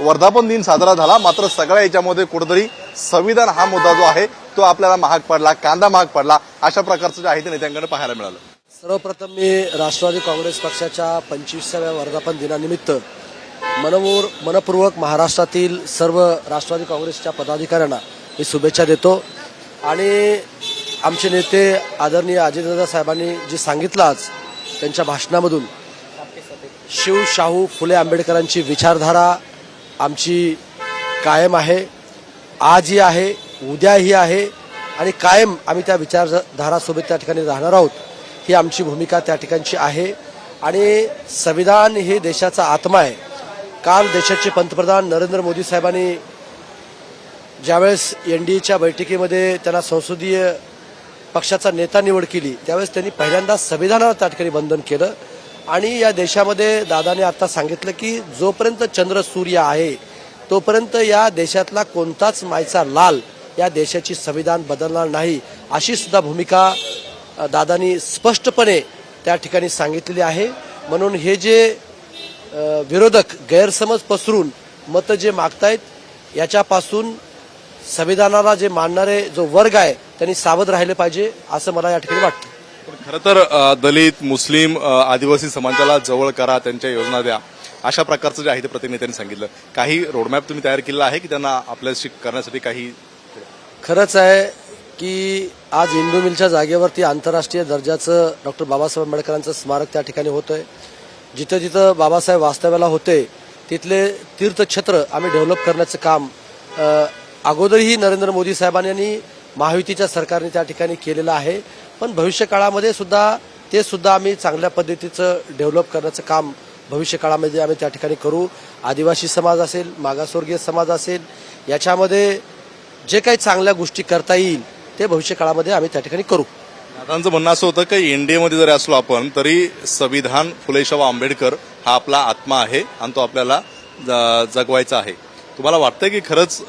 वर्धापन दिन साजरा झाला. मात्र सगळ्या याच्यामध्ये कुठेतरी संविधान हा मुद्दा जो आहे तो आपल्याला महाग पडला कांदा महाग पडला अशा प्रकारचं जे आहे ते नेत्यांकडे पाहायला मिळालं. सर्वप्रथम मी राष्ट्रवादी काँग्रेस पक्षाच्या पंचवीसाव्या वर्धापन दिनानिमित्त मनमूर मनपूर्वक महाराष्ट्रातील सर्व राष्ट्रवादी काँग्रेसच्या पदाधिकाऱ्यांना मी शुभेच्छा देतो. आणि आमचे नेते आदरणीय अजितदादा साहेबांनी जे सांगितलं आज त्यांच्या भाषणामधून शिव शाहू फुले आंबेडकरांची विचारधारा आमची कायम आहे आजही आहे उद्याही आहे आणि कायम आम्ही त्या विचारधारासोबत त्या ठिकाणी राहणार आहोत. ही आमची भूमिका त्या ठिकाणची आहे आणि संविधान हे देशाचा आत्मा आहे. काल देशाचे पंतप्रधान नरेंद्र मोदी साहेबांनी ज्यावेळेस एन डी एच्या बैठकीमध्ये त्यांना संसदीय पक्षाचा नेता निवड केली त्यावेळेस त्यांनी पहिल्यांदा संविधानाला त्या ठिकाणी बंधन केलं. आणि या देशामध्ये दादाने आता सांगितलं की जोपर्यंत चंद्र सूर्य आहे तोपर्यंत या देशातला कोणताच मायचा लाल या देशाची संविधान बदलणार नाही अशी सुद्धा भूमिका दादानी स्पष्टपणे त्या ठिकाणी सांगितलेली आहे. म्हणून हे जे विरोधक गैरसमज पसरून मतं जे मागतायत याच्यापासून संविधानाला जे मानणारे जो वर्ग आहे त्यांनी सावध राहिले पाहिजे असं मला या ठिकाणी वाटतं. खरं तर दलित मुस्लिम आदिवासी समाजाला जवळ करा त्यांच्या योजना द्या. अशा प्रकारचं जे आहे ते प्रतिनिधींनी सांगितलं. काही रोडमॅप तुम्ही तयार केला आहे की त्यांना आपल्याशी करण्यासाठी काही खरंच आहे की आज इंदू मिलच्या जागेवरती आंतरराष्ट्रीय दर्जाचं डॉक्टर बाबासाहेब आंबेडकरांचं स्मारक त्या ठिकाणी होतंय. जिथं जिथं बाबासाहेब वास्तव्याला होते तिथले तीर्थक्षेत्र आम्ही डेव्हलप करण्याचं काम अगोदरही नरेंद्र मोदी साहेबांनी आणि महायुतीच्या सरकारने त्या ठिकाणी केलेलं आहे. पण भविष्यकाळामध्ये सुद्धा ते सुद्धा आम्ही चांगल्या पद्धतीचं डेव्हलप करण्याचं काम भविष्यकाळामध्ये आम्ही त्या ठिकाणी करू. आदिवासी समाज असेल मागासवर्गीय समाज असेल याच्यामध्ये जे काही चांगल्या गोष्टी करता येईल ते भविष्य काळामध्ये आम्ही त्या ठिकाणी करू. दादांचं म्हणणं असं होतं की एनडीएमध्ये जरी असलो आपण तरी संविधान फुले आंबेडकर हा आपला आत्मा आहे आणि तो आपल्याला ज- जगवायचा आहे. तुम्हाला वाटतंय की खरंच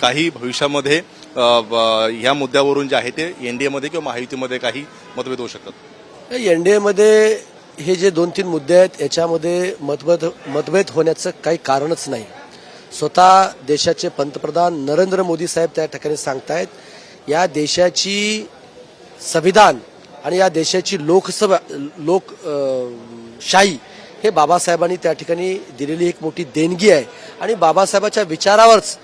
काही भविष्यामध्ये ह्या मुद्द्यावरून जे आहे ते एनडीएमध्ये किंवा महायुतीमध्ये काही मतभेद होऊ शकतात. एनडीएमध्ये हे जे दोन तीन मुद्दे आहेत याच्यामध्ये मतभेद मतभेद होण्याचं काही कारणच नाही. स्वतः देशाचे पंतप्रधान नरेंद्र मोदी साहेब त्या ठिकाणी सांगतायत या देशाची संविधान आणि या देशाची लोकसभा लोक शाही हे बाबासाहेबांनी त्या ठिकाणी दिलेली एक मोठी देणगी आहे. आणि बाबासाहेबाच्या विचारावरच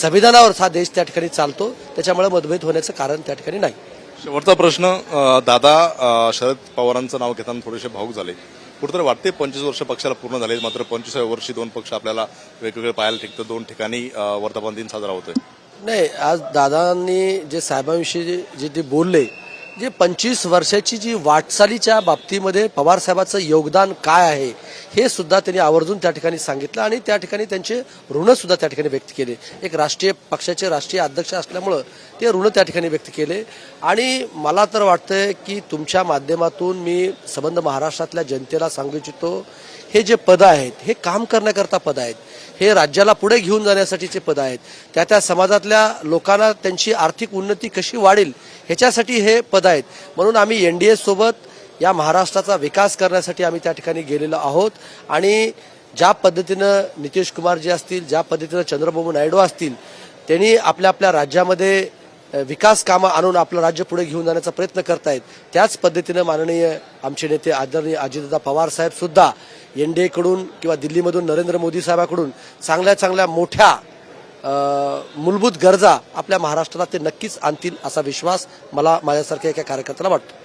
संविधानावरच हा देश त्या ठिकाणी चालतो. त्याच्यामुळे मतभेद होण्याचं कारण त्या ठिकाणी नाही. शेवटचा प्रश्न दादा शरद पवारांचं नाव घेताना थोडेसे भाऊक झाले. कुठेतरी वाटते पंचवीस वर्ष पक्षाला पूर्ण झाले मात्र पंचवीसाव्या वर्षी दोन पक्ष आपल्याला वेगवेगळे पाहायला ठिकतं दोन ठिकाणी वर्धापन दिन साजरा होतोय. नाही आज दादांनी जे साहेबांविषयी जे- जे ते बोलले जे पंचवीस वर्षाची जी वाटचालीच्या बाबतीमध्ये पवार साहेबाचं योगदान काय आहे हे सुद्धा त्यांनी आवर्जून त्या ठिकाणी सांगितलं आणि त्या ठिकाणी त्यांचे ऋणसुद्धा त्या ठिकाणी व्यक्त केले. एक राष्ट्रीय पक्षाचे राष्ट्रीय अध्यक्ष असल्यामुळं ते ऋण त्या ठिकाणी व्यक्त केले. आणि मला तर वाटतंय की तुमच्या माध्यमातून मी संबंध महाराष्ट्रातल्या जनतेला सांगू इच्छितो हे जे पद आहेत हे काम करण्याकरता पद आहेत. हे राज्याला पुढे घेऊन जाण्यासाठीचे पद आहेत. त्या त्या समाजातल्या लोकांना त्यांची आर्थिक उन्नती कशी वाढेल ह्याच्यासाठी हे पद आहेत. म्हणून आम्ही एन डी ए सोबत या महाराष्ट्राचा विकास करण्यासाठी आम्ही त्या ठिकाणी गेलेलो आहोत. आणि ज्या पद्धतीनं नितीश कुमार जे असतील ज्या पद्धतीनं चंद्रबाबू नायडू असतील त्यांनी आपल्या आपल्या राज्यामध्ये विकास कामं आणून आपलं राज्य पुढे घेऊन जाण्याचा प्रयत्न करतायत. त्याच पद्धतीनं माननीय आमचे नेते आदरणीय अजितदादा पवार साहेब सुद्धा एन डी एकडून किंवा दिल्लीमधून नरेंद्र मोदी साहेबांकडून चांगल्या चांगल्या मोठ्या मूलभूत गरजा आपल्या महाराष्ट्राला ते नक्कीच आणतील असा विश्वास मला माझ्यासारख्या एका कार्यकर्त्याला वाटतो.